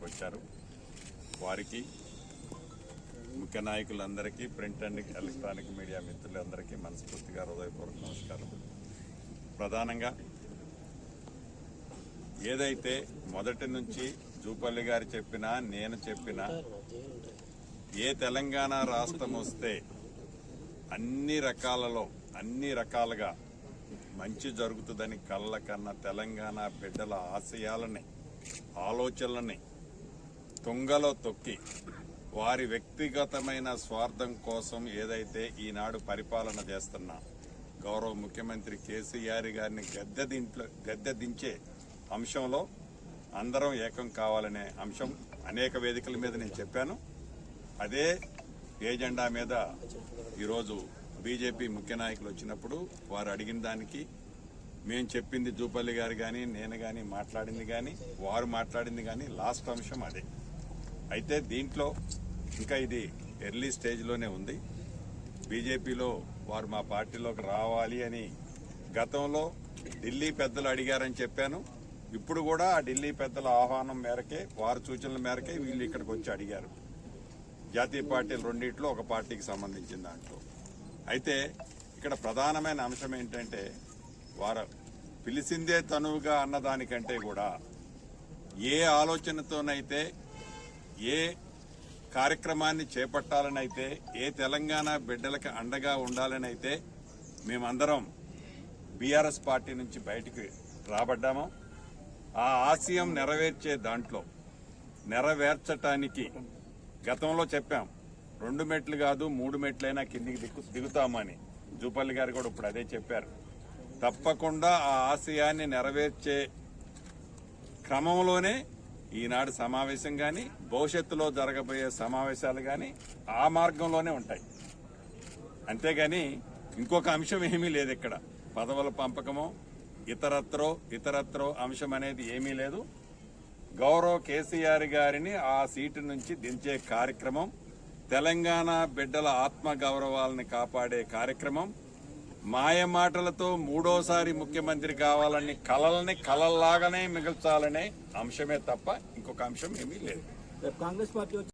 ఇక్కడికి వచ్చారు. వారికి ముఖ్య నాయకులందరికీ ప్రింట్ అండ్ ఎలక్ట్రానిక్ మీడియా మిత్రులందరికీ మనస్ఫూర్తిగా హృదయపూర్వక నమస్కారం. ప్రధానంగా ఏదైతే మొదటి నుంచి జూపల్లి గారు చెప్పినా నేను చెప్పినా ఏ తెలంగాణ రాష్ట్రం వస్తే అన్ని రకాలలో అన్ని రకాలుగా మంచి జరుగుతుందని కళ్ళ కన్న తెలంగాణ బిడ్డల ఆశయాలని ఆలోచనలని తుంగలో తొక్కి వారి వ్యక్తిగతమైన స్వార్థం కోసం ఏదైతే ఈనాడు పరిపాలన చేస్తున్న గౌరవ ముఖ్యమంత్రి కేసీఆర్ గారిని గద్దె దింట్లో గద్దె దించే అంశంలో అందరం ఏకం కావాలనే అంశం అనేక వేదికల మీద నేను చెప్పాను. అదే ఏజెండా మీద ఈరోజు బీజేపీ ముఖ్య నాయకులు వచ్చినప్పుడు వారు అడిగిన దానికి మేము చెప్పింది జూపల్లి గారు కానీ నేను కానీ మాట్లాడింది కానీ వారు మాట్లాడింది కానీ లాస్ట్ అంశం అదే. అయితే దీంట్లో ఇంకా ఇది ఎర్లీ స్టేజ్లోనే ఉంది. బీజేపీలో వారు మా పార్టీలోకి రావాలి అని గతంలో ఢిల్లీ పెద్దలు అడిగారని చెప్పాను. ఇప్పుడు కూడా ఆ ఢిల్లీ పెద్దల ఆహ్వానం మేరకే వారి సూచనల మేరకే వీళ్ళు ఇక్కడికి వచ్చి అడిగారు. జాతీయ పార్టీలు రెండిట్లో ఒక పార్టీకి సంబంధించిన దాంట్లో. అయితే ఇక్కడ ప్రధానమైన అంశం ఏంటంటే వారు పిలిచిందే తనువుగా అన్నదానికంటే కూడా ఏ ఆలోచనతోనైతే ఏ కార్యక్రమాన్ని చేపట్టాలనైతే ఏ తెలంగాణ బిడ్డలకి అండగా ఉండాలనైతే మేమందరం బీఆర్ఎస్ పార్టీ నుంచి బయటికి రాబడ్డాము. ఆ ఆశయం నెరవేర్చే దాంట్లో నెరవేర్చటానికి గతంలో చెప్పాం రెండు మెట్లు కాదు మూడు మెట్లైనా కిందికి దిక్కు దిగుతామని. జూపల్లి గారు కూడా ఇప్పుడు అదే చెప్పారు. తప్పకుండా ఆ ఆశయాన్ని నెరవేర్చే క్రమంలోనే ఈనాడు సమావేశం కానీ భవిష్యత్తులో జరగబోయే సమావేశాలు కానీ ఆ మార్గంలోనే ఉంటాయి. అంతేగాని ఇంకొక అంశం ఏమీ లేదు ఇక్కడ. పదవుల పంపకమో ఇతరత్రో ఇతరత్రో అంశం అనేది ఏమీ లేదు. గౌరవ్ కేసీఆర్ గారిని ఆ సీటు నుంచి దించే కార్యక్రమం తెలంగాణ బిడ్డల ఆత్మ గౌరవాలని కాపాడే కార్యక్రమం మాయ మాటలతో మూడోసారి ముఖ్యమంత్రి కావాలని కలల్ని కలల్లాగానే మిగల్చాలనే అంశమే తప్ప ఇంకొక అంశం ఏమీ లేదు. కాంగ్రెస్ పార్టీ